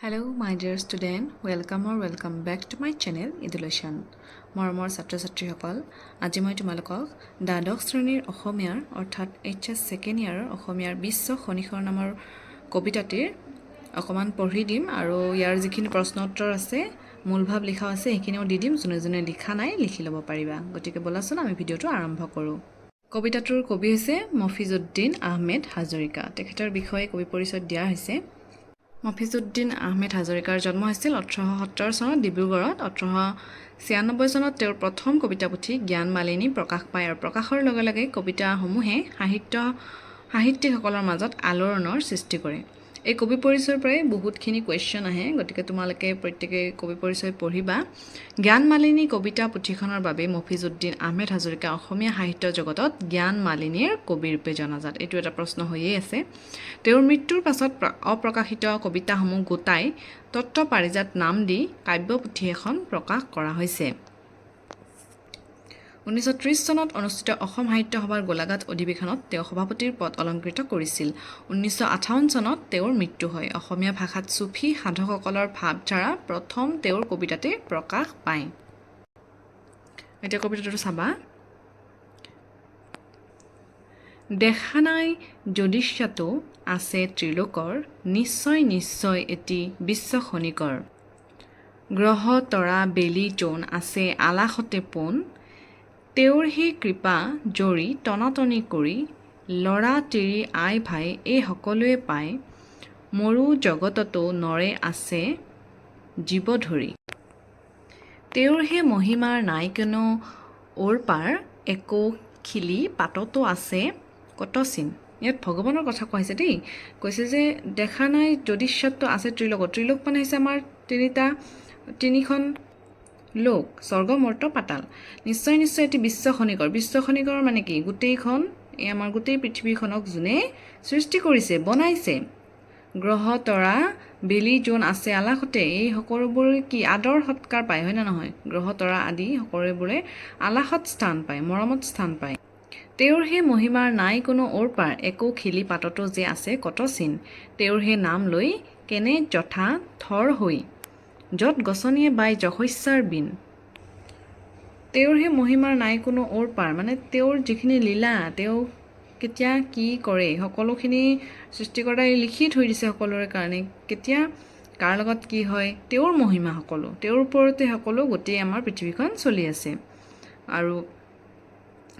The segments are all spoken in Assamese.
Hello' my dear student welcome or welcome back to my channel ইডুলেশ্যন মৰমৰ ছাত্ৰ ছাত্ৰীসকল আজি মই তোমালোকক দ্বাদশ শ্ৰেণীৰ অসমীয়াৰ অৰ্থাৎ এইচ এছ ছেকেণ্ড ইয়াৰৰ অসমীয়াৰ বিশ্ব শনিশৰ নামৰ কবিতাটিৰ অকণমান পঢ়ি দিম আৰু ইয়াৰ যিখিনি প্ৰশ্ন উত্তৰ আছে মূল ভাৱ লিখাও আছে সেইখিনিও দি দিম যোনে যোনে লিখা নাই লিখি ল'ব পাৰিবা গতিকে ব'লাচোন আমি ভিডিঅ'টো আৰম্ভ কৰোঁ কবিতাটোৰ কবি হৈছে মফিজুদ্দিন আহমেদ হাজৰিকা তেখেতৰ বিষয়ে কবি পৰিচয় দিয়া হৈছে মফিজুদ্দিন আহমেদ হাজৰিকাৰ জন্ম হৈছিল ওঠৰশ সত্তৰ চনত ডিব্ৰুগড়ত। ওঠৰশ ছিয়ান্নব্বৈ চনত তেওঁৰ প্ৰথম কবিতা পুথি জ্ঞান মালিনী প্ৰকাশ পায় আৰু প্ৰকাশৰ লগে লগে কবিতাসমূহে সাহিত্য সাহিত্যিকসকলৰ মাজত আলোড়নৰ সৃষ্টি কৰে। এই কবি পৰিচয়ৰ পৰাই বহুতখিনি কুৱেশ্যন আহে গতিকে তোমালোকে প্ৰত্যেকে কবি পৰিচয় পঢ়িবা। জ্ঞান মালিনী কবিতা পুথিখনৰ বাবে মফিজুদ্দিন আহমেদ হাজৰিকা অসমীয়া সাহিত্য জগতত জ্ঞান মালিনীৰ কবিৰূপে জনাজাত। এইটো এটা প্ৰশ্ন হৈয়ে আছে। তেওঁৰ মৃত্যুৰ পাছত প্ৰ- অপ্ৰকাশিত কবিতাসমূহ গোটাই তত্ত্ব পাৰিজাত নাম দি কাব্যপুথি এখন প্ৰকাশ কৰা হৈছে। ঊনৈছশ ত্ৰিছ চনত অনুষ্ঠিত অসম সাহিত্য সভাৰ গোলাঘাট অধিৱেশনত তেওঁ সভাপতিৰ পদ অলংকৃত কৰিছিল। ঊনৈছশ আঠাৱন্ন চনত তেওঁৰ মৃত্যু হয়। অসমীয়া ভাষাত চুফী সাধকসকলৰ ভাৱধাৰা প্ৰথম তেওঁৰ কবিতাতে প্ৰকাশ পায়। এতিয়া কবিতাটো চাবা। দেখা নাই যদিশ্যাতো আছে ত্ৰিলোকৰ নিশ্চয় নিশ্চয় এটি বিশ্ব খনিকৰ গ্ৰহ তৰা বেলি জোন আছে আলাসতে পোন তেওঁৰ সেই কৃপা জৰি টনাটনি কৰি ল'ৰা তিৰি আই ভাই এই সকলোৱে পায় মৰু জগততো নৰে আছে জীৱ ধৰি তেওঁৰ সেই মহিমাৰ নাই কিয়নো ওৰ পাৰ একো খিলি পাততো আছে কত চিন ইয়াত ভগৱানৰ কথা কোৱা হৈছে দেই। কৈছে যে দেখা নাই যদিশ্যাতটো আছে ত্ৰিলোকত। ত্ৰিলোক মানে হৈছে আমাৰ তিনিটা তিনিখন লোক স্বৰ্গ মৰ্ত পাতাল। নিশ্চয় নিশ্চয় এটি বিশ্ব খনিকৰ বিশ্ব খনিকৰ মানে কি? গোটেইখন এই আমাৰ গোটেই পৃথিৱীখনক যোনে সৃষ্টি কৰিছে বনাইছে। গ্ৰহ তৰা বেলি জোন আছে আলাসতে। এই সকলোবোৰে কি আদৰ সৎকাৰ পায় হয়নে নহয়? গ্ৰহ তৰা আদি সকলোবোৰে আলাসত স্থান পায় মৰমত স্থান পায়। তেওঁৰ সেই মহিমাৰ নাই কোনো ওৰ পাৰ একো খিলি পাততো যে আছে কত চিন। তেওঁৰ সেই নাম লৈ কেনে যথা থৰ হৈ য'ত গছনিয়ে বাই যশস্যাৰ বিন। তেওঁৰ সেই মহিমাৰ নাই কোনো ওৰ পাৰ। মানে তেওঁৰ যিখিনি লীলা তেওঁ কেতিয়া কি কৰে সকলোখিনি সৃষ্টিকৰ্তাই লিখি থৈ দিছে সকলোৰে কাৰণে। কেতিয়া কাৰ লগত কি হয় তেওঁৰ মহিমা সকলো। তেওঁৰ ওপৰতে সকলো গোটেই আমাৰ পৃথিৱীখন চলি আছে। আৰু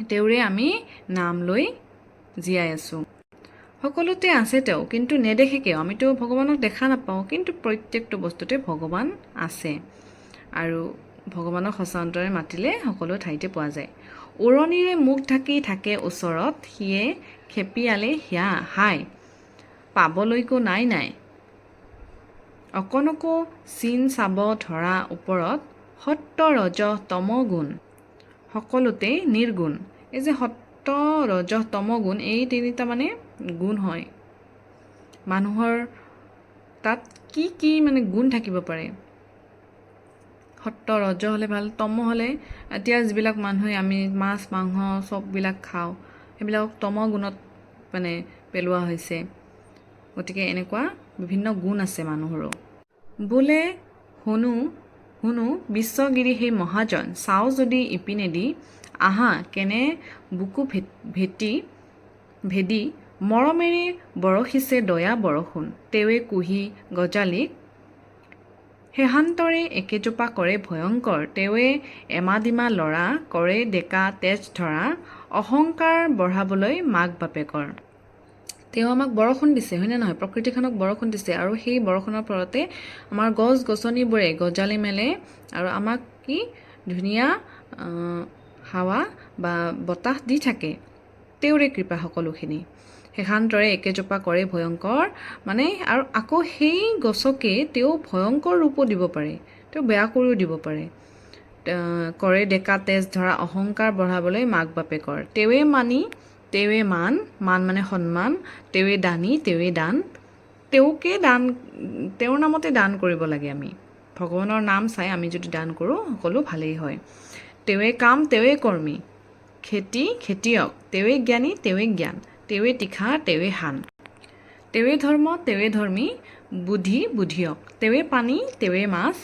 তেওঁৰে আমি নাম লৈ জীয়াই আছোঁ। সকলোতে আছে তেওঁ কিন্তু নেদেখে কিয়? আমিতো ভগৱানক দেখা নাপাওঁ কিন্তু প্ৰত্যেকটো বস্তুতে ভগৱান আছে। আৰু ভগৱানক সঁচা অন্তৰে মাতিলে সকলো ঠাইতে পোৱা যায়। উৰণিৰে মুখ ঢাকি থাকে ওচৰত সিয়ে খেপিয়ালে হিয়া হাই পাবলৈকো নাই নাই। অকণকো চিন চাব ধৰা ওপৰত সত্য ৰজ তম গুণ। সকলোতেই নিৰ্গুণ। এই যে সত্য ৰজ তম গুণ এই তিনিটা মানে গুণ হয়। মানুহৰ তাত কি কি মানে গুণ থাকিব পাৰে? সত্য ৰজ হ'লে ভাল তম হ'লে এতিয়া যিবিলাক মানুহে আমি মাছ মাংস চববিলাক খাওঁ সেইবিলাকক তম গুণত মানে পেলোৱা হৈছে। গতিকে এনেকুৱা বিভিন্ন গুণ আছে মানুহৰো। বোলে শুনো শুনো বিশ্বগিৰি সেই মহাজন চাওঁ যদি ইপিনেদি আহা কেনে বুকু ভেটি ভেদি মৰমেৰে বৰশিছে দয়া বৰষুণ তেৱে কুহি গজালিক সেহান্তৰে একেজোপা কৰে ভয়ংকৰ তেৱে এমাদিমা ল'ৰা কৰে ডেকা তেজ ধৰা অহংকাৰ বঢ়াবলৈ মাক বাপেকৰ। তেওঁ আমাক বৰষুণ দিছে হয়নে নহয়? প্ৰকৃতিখনক বৰষুণ দিছে আৰু সেই বৰষুণৰ ফলতে আমাৰ গছ গছনিবোৰে গজালি মেলে আৰু আমাক কি ধুনীয়া হাৱা বা বতাহ দি থাকে। তেওঁৰে কৃপা সকলোখিনি। সেখান্তৰে একেজোপা কৰে ভয়ংকৰ মানে আৰু আকৌ সেই গছকে তেওঁ ভয়ংকৰ ৰূপো দিব পাৰে তেওঁ বেয়া কৰিও দিব পাৰে। কৰে ডেকা তেজ ধৰা অহংকাৰ বঢ়াবলৈ মাক বাপেকৰ। তেৱে মানি তেৱে মান মান মানে সন্মান তেৱে দানী তেৱে দান। তেওঁকে দান তেওঁৰ নামতে দান কৰিব লাগে আমি। ভগৱানৰ নাম চাই আমি যদি দান কৰোঁ সকলো ভালেই হয়। তেৱে কাম তেৱে কৰ্মী। খেতি খেতিয়ক। তেৱে জ্ঞানী তেৱে জ্ঞান। তেৱে তীখা তেৱে শান তেৱে ধৰ্ম তেৱে ধৰ্মী বুদ্ধি বুদ্ধিয়ক। তেৱে পানী তেৱে মাছ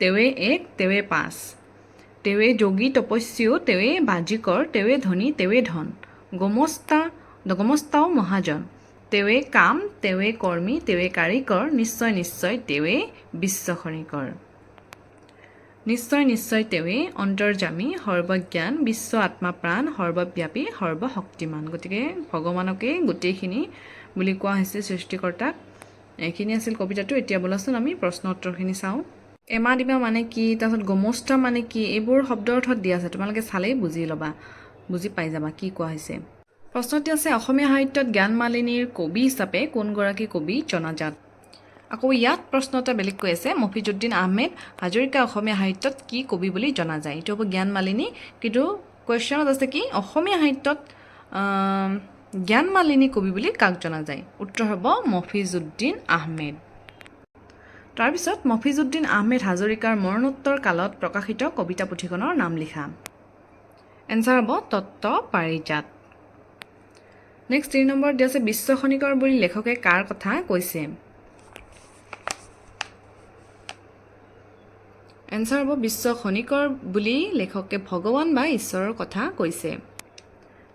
তেৱে এক তেৱে পাঁচ। তেৱে যোগী তপস্যু তেৱে বাজিকৰ তেৱে ধনী তেৱে ধন। গমস্তা গমস্তাও মহাজন। তেৱে কাম তেৱে কৰ্মী তেৱে কাৰিকৰ নিশ্চয় নিশ্চয় তেৱে বিশ্বখনিকৰ নিশ্চয় নিশ্চয় তেৱে অন্তৰ্যামী সৰ্বজ্ঞান বিশ্ব আত্মা প্ৰাণ সৰ্বব্যাপী সৰ্বশক্তিমান। গতিকে ভগৱানকেই গোটেইখিনি বুলি কোৱা হৈছে সৃষ্টিকৰ্তাক। এইখিনি আছিল কবিতাটো। এতিয়া বোলাচোন আমি প্ৰশ্ন উত্তৰখিনি চাওঁ। এমা দিমা মানে কি? তাৰপিছত গোমস্তা মানে কি? এইবোৰ শব্দ অৰ্থত দিয়া আছে। তোমালোকে চালেই বুজি ল'বা। বুজি পাই যাবা কি কোৱা হৈছে। প্ৰশ্নটি আছে অসমীয়া সাহিত্যত জ্ঞান মালিনীৰ কবি হিচাপে কোনগৰাকী কবি জনাজাত? আকৌ ইয়াত প্ৰশ্ন এটা বেলেগকৈ আছে মফিজুদ্দিন আহমেদ হাজৰিকা অসমীয়া সাহিত্যত কি কবি বুলি জনা যায়? এইটো হ'ব জ্ঞান মালিনী কিন্তু কুৱেশ্যনত আছে কি অসমীয়া সাহিত্যত আম, জ্ঞান মালিনী কবি বুলি কাক জনা যায়? উত্তৰ হ'ব মফিজুদ্দিন আহমেদ। তাৰপিছত মফিজুদ্দিন আহমেদ হাজৰিকাৰ মৰণোত্তৰ কালত প্ৰকাশিত কবিতা পুথিখনৰ নাম লিখা। এনচাৰ হ'ব তত্ত্ব পাৰিজাত। নেক্সট তিনি নম্বৰত দিয়া আছে বিশ্ব খনিকৰ বুলি লেখকে কাৰ কথা কৈছে? এনচাৰ হ'ব বিশ্ব খনিকৰ বুলি লেখকে ভগৱান বা ঈশ্বৰৰ কথা কৈছে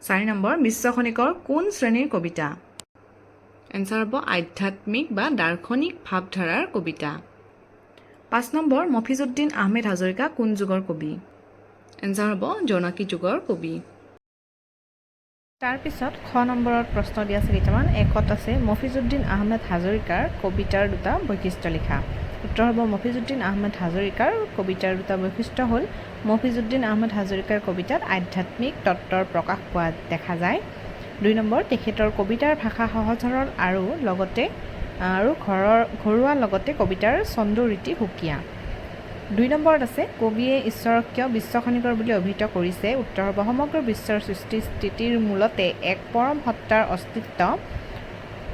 চাৰি নম্বৰ বিশ্ব খনিকৰ কোন শ্ৰেণীৰ কবিতা এনচাৰ হ'ব আধ্যাত্মিক বা দাৰ্শনিক ভাৱধাৰাৰ কবিতা পাঁচ নম্বৰ মফিজুদ্দিন আহমেদ হাজৰিকা কোন যুগৰ কবি এনচাৰ হ'ব জোনাকী যুগৰ কবি তাৰপিছত খ নম্বৰত প্ৰশ্ন দিয়া আছে কেইটামান একত আছে মফিজুদ্দিন আহমেদ হাজৰিকাৰ কবিতাৰ দুটা বৈশিষ্ট্য লিখা উত্তৰ হ'ব মফিজুদ্দিন আহমেদ হাজৰিকাৰ কবিতাৰ দুটা বৈশিষ্ট্য হ'ল মফিজুদ্দিন আহমেদ হাজৰিকাৰ কবিতাত আধ্যাত্মিক তত্ত্বৰ প্ৰকাশ পোৱা দেখা যায়। দুই নম্বৰ তেখেতৰ কবিতাৰ ভাষা সহজ সৰল আৰু লগতে আৰু ঘৰৰ ঘৰুৱা লগতে কবিতাৰ ছন্দ ৰীতি সুকীয়া। দুই নম্বৰত আছে কবিয়ে ঈশ্বৰক কিয় বিশ্বখনিকৰ বুলি অভিহিত কৰিছে? উত্তৰ হ'ব সমগ্ৰ বিশ্বৰ সৃষ্টি স্থিতিৰ মূলতে এক পৰম সত্তাৰ অস্তিত্ব।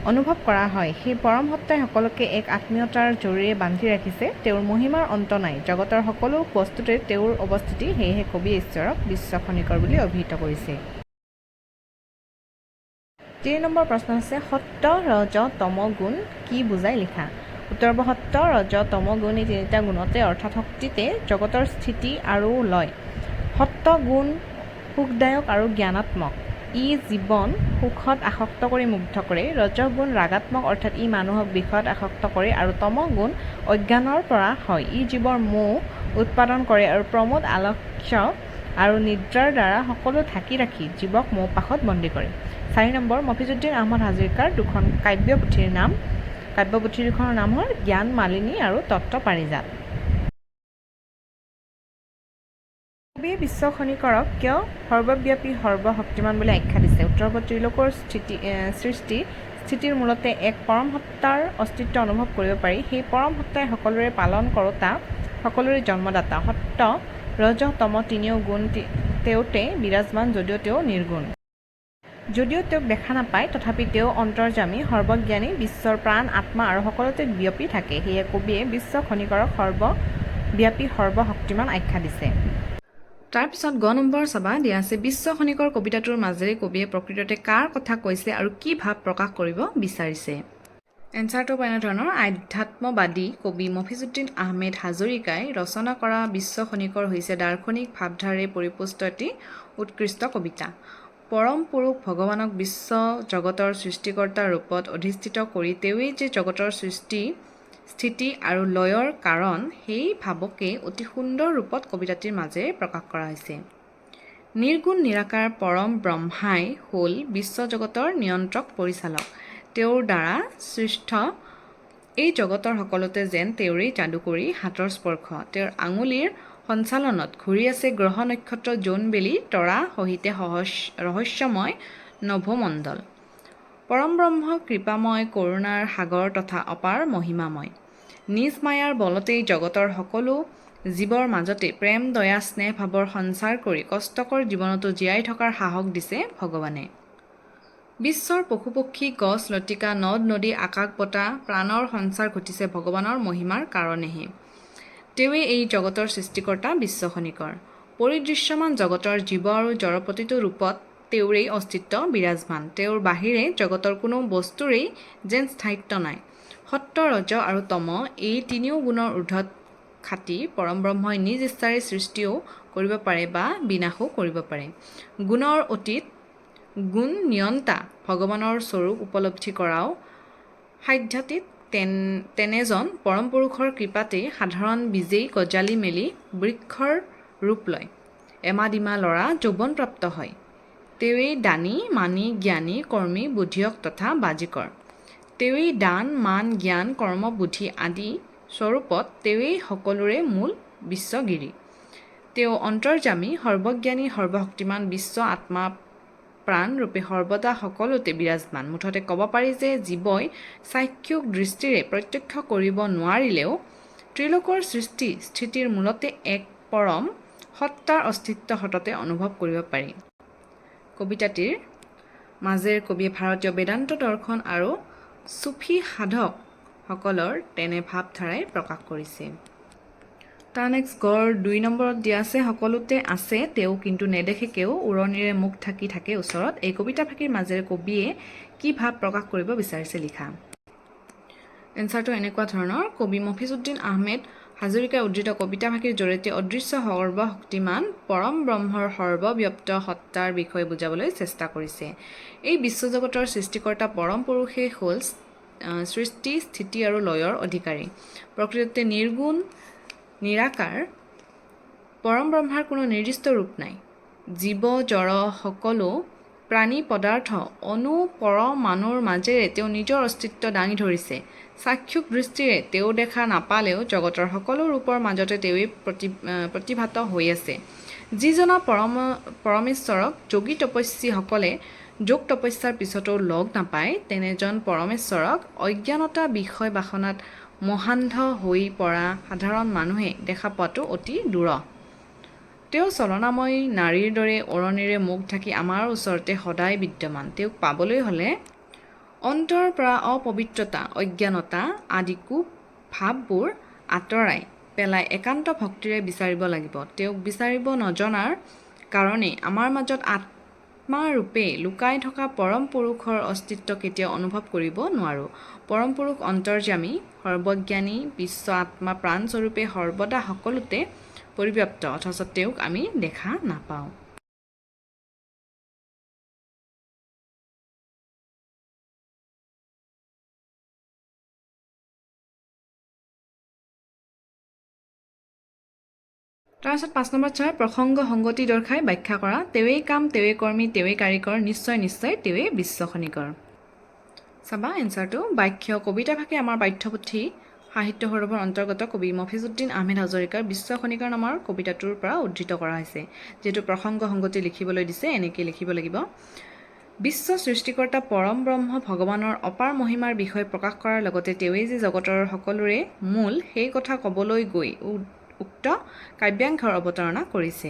অনুভৱ কৰা হয়। সেই পৰম সত্তাই সকলোকে এক আত্মীয়তাৰ জৰিৰে বান্ধি ৰাখিছে। তেওঁৰ মহিমাৰ অন্ত নাই। জগতৰ সকলো বস্তুতে তেওঁৰ অৱস্থিতি সেয়েহে কবিয়ে ঈশ্বৰক বিশ্বখনিকৰ বুলি অভিহিত কৰিছে। তিনি নম্বৰ প্ৰশ্ন আছে সত্য ৰজ তম গুণ কি বুজাই লিখা? উত্তৰ সত্য ৰজ তম গুণ এই তিনিটা গুণতে অৰ্থাৎ শক্তিতে জগতৰ স্থিতি আৰু লয়। সত্য গুণ সুখদায়ক আৰু জ্ঞানাত্মক। ই জীৱন সুখত আসক্ত কৰি মুগ্ধ কৰে ৰজ গুণ ৰাগাত্মক অৰ্থাৎ ই মানুহক বিষত আসক্ত কৰে আৰু তম গুণ অজ্ঞানৰ পৰা হয়। ই জীৱৰ মোহ উৎপাদন কৰে আৰু প্ৰমোদ আলস্য আৰু নিদ্ৰাৰ দ্বাৰা সকলো ঢাকি ৰাখি জীৱক মৌপাশত বন্দী কৰে। চাৰি নম্বৰ মফিজুদ্দিন আহমদ হাজৰিকাৰ দুখন কাব্যপুথিৰ নাম কাব্যপুথি দুখনৰ নাম হ'ল জ্ঞান মালিনী আৰু তত্ত্ব পাৰিজাত। কবিয়ে বিশ্ব খনিকৰক কিয়? সৰ্বব্যাপী সৰ্বশক্তিমান বুলি আখ্যা দিছে। উত্তৰ হ'ব ত্ৰিলোকৰ স্থিতি সৃষ্টি স্থিতিৰ মূলতে এক পৰম সত্তাৰ অস্তিত্ব অনুভৱ কৰিব পাৰি। সেই পৰম সত্তাই সকলোৰে পালন কৰোতা সকলোৰে জন্মদাতা। সত্য ৰজ তম তিনিও গুণ তেওঁতে বিৰাজমান যদিও তেওঁ নিৰ্গুণ। যদিও তেওঁক দেখা নাপায় তথাপি তেওঁ অন্তৰ্যামী সৰ্বজ্ঞানী বিশ্বৰ প্ৰাণ আত্মা আৰু সকলোতে বিয়পি থাকে। সেয়ে কবিয়ে বিশ্ব খনিকৰক সৰ্বব্যাপী সৰ্বশক্তিমান আখ্যা দিছে। তাৰপিছত গ নম্বৰ চাবা দিয়া আছে বিশ্ব খনিকৰ কবিতাটোৰ মাজেৰে কবিয়ে প্ৰকৃততে কাৰ কথা কৈছে আৰু কি ভাৱ প্ৰকাশ কৰিব বিচাৰিছে। এনচাৰটো এনেধৰণৰ আধ্যাত্মবাদী কবি মফিজুদ্দিন আহমেদ হাজৰিকাই ৰচনা কৰা বিশ্ব খনিকৰ হৈছে দাৰ্শনিক ভাৱধাৰে পৰিপুষ্ট এটি উৎকৃষ্ট কবিতা। পৰম পুৰুষ ভগৱানক বিশ্ব জগতৰ সৃষ্টিকৰ্তাৰ ৰূপত অধিষ্ঠিত কৰি তেওঁৱেই যে জগতৰ সৃষ্টি স্থিতি আৰু লয়ৰ কাৰণ সেই ভাৱকে অতি সুন্দৰ ৰূপত কবিতাটিৰ মাজেৰে প্ৰকাশ কৰা হৈছে। নিৰ্গুণ নিৰাকাৰ পৰম ব্ৰহ্মাই হ'ল বিশ্বজগতৰ নিয়ন্ত্ৰক পৰিচালক। তেওঁৰ দ্বাৰা সৃষ্ট এই জগতৰ সকলোতে যেন তেওঁৰেই যাদুকৰী হাতৰ স্পৰ্শ। তেওঁৰ আঙুলিৰ সঞ্চালনত ঘূৰি আছে গ্ৰহ নক্ষত্ৰ জোনবেলি তৰা সহিতে সহজ ৰহস্যময় নভমণ্ডল। পৰম ব্ৰহ্ম কৃপাময় কৰোণাৰ সাগৰ তথা অপাৰ মহিমাময়। নিজ মায়াৰ বলতেই জগতৰ সকলো জীৱৰ মাজতে প্ৰেম দয়া স্নেহ ভাৱৰ সঞ্চাৰ কৰি কষ্টকৰ জীৱনতো জীয়াই থকাৰ সাহস দিছে ভগৱানে। বিশ্বৰ পশু পক্ষী গছ লতিকা নদ নদী আকাশ বতাহ প্ৰাণৰ সঞ্চাৰ ঘটিছে ভগৱানৰ মহিমাৰ কাৰণেহে। তেওঁৱেই এই জগতৰ সৃষ্টিকৰ্তা বিশ্বখনিকৰ পৰিদৃশ্যমান জগতৰ জীৱ আৰু জড় প্ৰতিটো ৰূপত তেওঁৰেই অস্তিত্ব বিৰাজমান। তেওঁৰ বাহিৰে জগতৰ কোনো বস্তুৰেই যেন স্থায়িত্ব নাই। সত্য ৰজ আৰু তম এই তিনিও গুণৰ ঊৰ্ধত খাটি পৰম ব্ৰহ্মই নিজ ইচ্ছাৰে সৃষ্টিও কৰিব পাৰে বা বিনাশো কৰিব পাৰে। গুণৰ অতীত গুণ নিয়ন্তা ভগৱানৰ স্বৰূপ উপলব্ধি কৰাও সাধ্যাতীত। তেন তেনেজন পৰম পুৰুষৰ কৃপাতেই সাধাৰণ বীজেই গজালি মেলি বৃক্ষৰ ৰূপ লয়। এমাদিমা ল'ৰা যৌৱনপ্ৰাপ্ত হয়। তেৱেই দানী মানি জ্ঞানী কৰ্মী বুদ্ধিয়ক তথা বাজিকৰ। তেৱেই দান মান জ্ঞান কৰ্ম বুদ্ধি আদি স্বৰূপত তেৱেই সকলোৰে মূল বিশ্বগিৰি। তেওঁ অন্তৰ্যামী সৰ্বজ্ঞানী সৰ্বশক্তিমান বিশ্ব আত্মা প্ৰাণৰূপে সৰ্বদা সকলোতে বিৰাজমান। মুঠতে ক'ব পাৰি যে জীৱই চাক্ষুক দৃষ্টিৰে প্ৰত্যক্ষ কৰিব নোৱাৰিলেও ত্ৰিলোকৰ সৃষ্টি স্থিতিৰ মূলতে এক পৰম সত্তাৰ অস্তিত্ব সততে অনুভৱ কৰিব পাৰি। কবিতাটিৰ মাজেৰে কবিয়ে ভাৰতীয় বেদান্ত দৰ্শন আৰু চুফী সাধকসকলৰ তেনে ভাৱধাৰাই প্ৰকাশ কৰিছে। তাৰ নেক্সট গড় দুই নম্বৰত দিয়া আছে সকলোতে আছে তেওঁ কিন্তু নেদেখে কেও উৰণিৰে মুখ থাকি থাকে ওচৰত। এই কবিতা ফাঁকিৰ মাজেৰে কবিয়ে কি ভাৱ প্ৰকাশ কৰিব বিচাৰিছে লিখা। এনচাৰটো এনেকুৱা ধৰণৰ কবি মফিজুদ্দিন আহমেদ হাজৰিকাই উদ্ধৃত কবিতা ভাষীৰ জৰিয়তে অদৃশ্য সৰ্বশক্তিমান পৰম ব্ৰহ্মৰ সৰ্বব্যপ্ত সত্তাৰ বিষয়ে বুজাবলৈ চেষ্টা কৰিছে। এই বিশ্বজগতৰ সৃষ্টিকৰ্তা পৰম পুৰুষেই হ'ল সৃষ্টি স্থিতি আৰু লয়ৰ অধিকাৰী। প্ৰকৃততে নিৰ্গুণ নিৰাকাৰ পৰম ব্ৰহ্মাৰ কোনো নিৰ্দিষ্ট ৰূপ নাই। জীৱ জড় সকলো প্ৰাণী পদাৰ্থ অনু পৰমাণুৰ মাজেৰে তেওঁ নিজৰ অস্তিত্ব দাঙি ধৰিছে। চাক্ষুক দৃষ্টিৰে তেওঁ দেখা নাপালেও জগতৰ সকলো ৰূপৰ মাজতে তেওঁৱেই প্ৰতি প্ৰতিভাত হৈ আছে। যিজনা পৰম পৰমেশ্বৰক যোগী তপস্বীসকলে যোগ তপস্যাৰ পিছতো লগ নাপায় তেনেজন পৰমেশ্বৰক অজ্ঞানতা বিষয় বাসনাত মহান্ধ হৈ পৰা সাধাৰণ মানুহে দেখা পোৱাটো অতি দূৰহ তেওঁ চলনাময় নাৰীৰ দৰে ওৰণিৰে মুখ ঢাকি আমাৰ ওচৰতে সদায় বিদ্যমান। তেওঁক পাবলৈ হ'লে অন্তৰৰ পৰা অপবিত্ৰতা অজ্ঞানতা আদি কু ভাৱবোৰ আঁতৰাই পেলাই একান্ত ভক্তিৰে বিচাৰিব লাগিব। তেওঁক বিচাৰিব নজনাৰ কাৰণেই আমাৰ মাজত আত্মাৰূপে লুকাই থকা পৰম পুৰুষৰ অস্তিত্ব কেতিয়াও অনুভৱ কৰিব নোৱাৰোঁ। পৰম পুৰুষ অন্তৰ্যামী সৰ্বজ্ঞানী বিশ্ব আত্মা প্ৰাণস্বৰূপে সৰ্বদা সকলোতে পৰিব্যাপ্ত অথচ তেওঁক আমি দেখা নাপাওঁ। তাৰপিছত পাঁচ নম্বৰ ছয় প্ৰসংগ সংগতি দৰ্শাই ব্যাখ্যা কৰা তেৱেই কাম তেৱেই কৰ্মী তেৱেই কাৰিকৰ নিশ্চয় নিশ্চয় তেৱেই বিশ্বখনিকৰ। চাবা এনচাৰটো বাক্য কবিতা ভাষে আমাৰ পাঠ্যপুথি সাহিত্য সৌৰভৰ অন্তৰ্গত কবি মফিজুদ্দিন আহমেদ হাজৰিকাৰ বিশ্বখনিকাৰ নামৰ কবিতাটোৰ পৰা উদ্ধৃত কৰা হৈছে যিহেতু প্ৰসংগ সংগতি লিখিবলৈ দিছে এনেকৈ লিখিব লাগিব। বিশ্ব সৃষ্টিকৰ্তা পৰম ব্ৰহ্ম ভগৱানৰ অপাৰ মহিমাৰ বিষয়ে প্ৰকাশ কৰাৰ লগতে তেওঁৱেই যে জগতৰ সকলোৰে মূল সেই কথা ক'বলৈ গৈ উক্ত কাব্যাংশৰ অৱতাৰণা কৰিছে।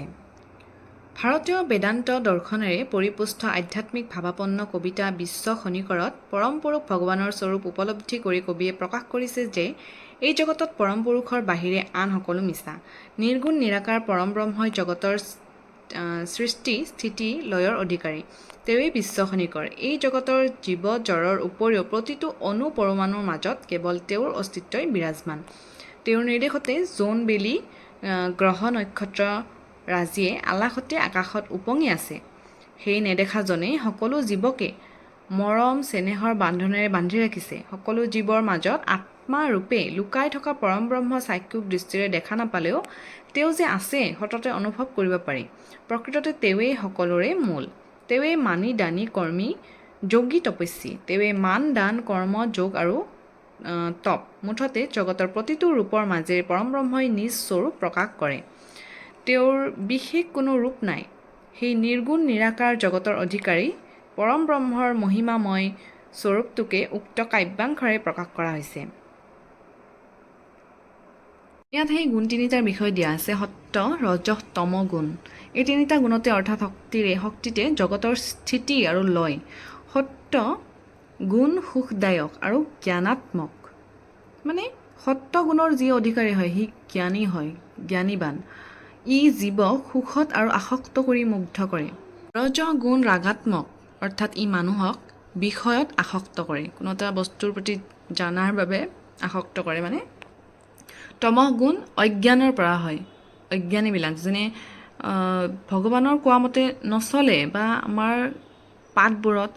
ভাৰতীয় বেদান্ত দৰ্শনেৰে পৰিপুষ্ট আধ্যাত্মিক ভাৱাপন্ন কবিতা বিশ্ব খনিকৰত পৰম পুৰুষ ভগৱানৰ স্বৰূপ উপলব্ধি কৰি কবিয়ে প্ৰকাশ কৰিছে যে এই জগতত পৰম পুৰুষৰ বাহিৰে আন সকলো মিছা। নিৰ্গুণ নিৰাকাৰ পৰম ব্ৰহ্মই জগতৰ সৃষ্টি স্থিতি লয়ৰ অধিকাৰী। তেওঁৱেই বিশ্বখনিকৰ এই জগতৰ জীৱ জড়ৰ উপৰিও প্ৰতিটো অণু পৰমাণুৰ মাজত কেৱল তেওঁৰ অস্তিত্বই বিৰাজমান। তেওঁৰ নিৰ্দেশতে জোন বেলি গ্ৰহ নক্ষত্ৰ ৰাজিয়ে আলাসতে আকাশত উপঙি আছে। সেই নেদেখাজনেই সকলো জীৱকে মৰম চেনেহৰ বান্ধোনেৰে বান্ধি ৰাখিছে। সকলো জীৱৰ মাজত আত্মাৰূপে লুকাই থকা পৰম ব্ৰহ্ম চাক্ষুক দৃষ্টিৰে দেখা নাপালেও তেওঁ যে আছে সততে অনুভৱ কৰিব পাৰি। প্ৰকৃততে তেওঁৱেই সকলোৰে মূল। তেওঁৱেই মানি দানী কৰ্মী যোগী তপস্বী। তেওঁৱেই মান দান কৰ্ম যোগ আৰু তপ মুঠতে জগতৰ প্ৰতিটো ৰূপৰ মাজেৰে পৰম ব্ৰহ্মই নিজ স্বৰূপ প্ৰকাশ কৰে। তেওঁৰ বিশেষ কোনো ৰূপ নাই। সেই নিৰ্গুণ নিৰাকাৰ জগতৰ অধিকাৰী পৰম ব্ৰহ্মৰ মহিমাময় স্বৰূপটোকে উক্ত কাব্যাংশৰে প্ৰকাশ কৰা হৈছে। ইয়াত সেই গুণ তিনিটাৰ বিষয়ে দিয়া আছে। সত্য ৰজহ তম গুণ এই তিনিটা গুণতে অৰ্থাৎ শক্তিৰে শক্তিতে জগতৰ স্থিতি আৰু লয়। সত্য গুণ সুখদায়ক আৰু জ্ঞানাত্মক। মানে সত্য গুণৰ যি অধিকাৰী হয় সি জ্ঞানী হয় জ্ঞানীবান। ই জীৱক সুখত আৰু আসক্ত কৰি মুগ্ধ কৰে। ৰজ গুণ ৰাগাত্মক অৰ্থাৎ ই মানুহক বিষয়ত আসক্ত কৰে। কোনো এটা বস্তুৰ প্ৰতি জানাৰ বাবে আসক্ত কৰে মানে তমহ গুণ অজ্ঞানৰ পৰা হয় অজ্ঞানীবিলাক। যেনে ভগৱানৰ কোৱা মতে নচলে বা আমাৰ পাঠবোৰত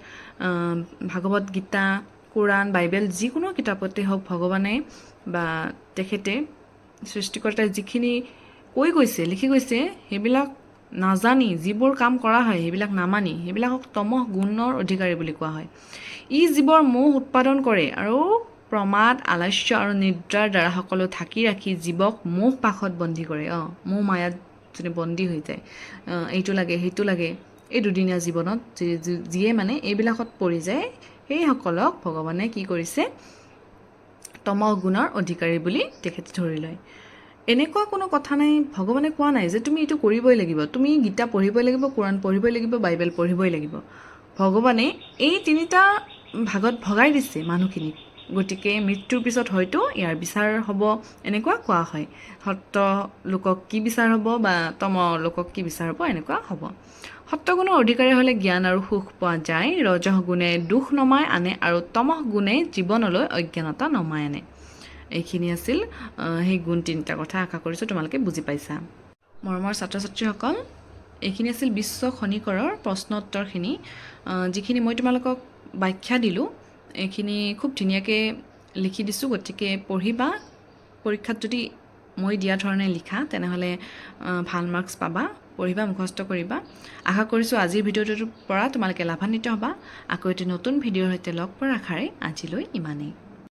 ভাগৱত গীতা কোৰাণ বাইবেল যিকোনো কিতাপতে হওক ভগৱানে বা তেখেতে সৃষ্টিকৰ্তাই যিখিনি কৈ গৈছে লিখি গৈছে সেইবিলাক নাজানি যিবোৰ কাম কৰা হয় সেইবিলাক নামানি সেইবিলাকক তমহ গুণৰ অধিকাৰী বুলি কোৱা হয়। ই জীৱৰ মোহ উৎপাদন কৰে আৰু প্ৰমাদ আলস্য আৰু নিদ্ৰাৰ দ্বাৰা সকলো ঢাকি ৰাখি জীৱক মোহ পাশত বন্দী কৰে। অঁ মোহ মায়াত যদি বন্দী হৈ যায় এইটো লাগে সেইটো লাগে। এই দুদিনীয়া জীৱনত যিয়ে মানে এইবিলাকত পৰি যায় সেইসকলক ভগৱানে কি কৰিছে? তমহ গুণৰ অধিকাৰী বুলি তেখেতে ধৰি লয়। এনেকুৱা কোনো কথা নাই ভগৱানে কোৱা নাই যে তুমি এইটো কৰিবই লাগিব। তুমি গীতা পঢ়িবই লাগিব কোৰাণ পঢ়িবই লাগিব বাইবেল পঢ়িবই লাগিব। ভগৱানে এই তিনিটা ভাগত ভগাই দিছে মানুহখিনিক। গতিকে মৃত্যুৰ পিছত হয়তো ইয়াৰ বিচাৰ হ'ব এনেকুৱা কোৱা হয়। সত্য লোকক কি বিচাৰ হ'ব বা তম লোকক কি বিচাৰ হ'ব এনেকুৱা হ'ব। সত্যগুণৰ অধিকাৰী হ'লে জ্ঞান আৰু সুখ পোৱা যায় ৰজহ গুণে দুখ নমাই আনে আৰু তমহ গুণে জীৱনলৈ অজ্ঞানতা নমাই আনে। এইখিনি আছিল সেই গুণ তিনিটা কথা আশা কৰিছোঁ তোমালোকে বুজি পাইছা। মৰমৰ ছাত্ৰ ছাত্ৰীসকল এইখিনি আছিল বিশ্ব খনিকৰৰ প্ৰশ্ন উত্তৰখিনি আহ, যিখিনি মই তোমালোকক ব্যাখ্যা দিলোঁ এইখিনি খুব ধুনীয়াকৈ লিখি দিছোঁ গতিকে পঢ়িবা। পৰীক্ষাত যদি মই দিয়া ধৰণে লিখা তেনেহ'লে ভাল মাৰ্কছ পাবা। পঢ়িবা, মুখস্থ কৰিবা। আশা কৰিছোঁ আজিৰ ভিডিঅ'টোৰ পৰা তোমালোকে লাভান্বিত হ'বা। আকৌ এটি নতুন ভিডিঅ'ৰ সৈতে লগ পোৱাৰ আশাৰে আজিলৈ ইমানেই।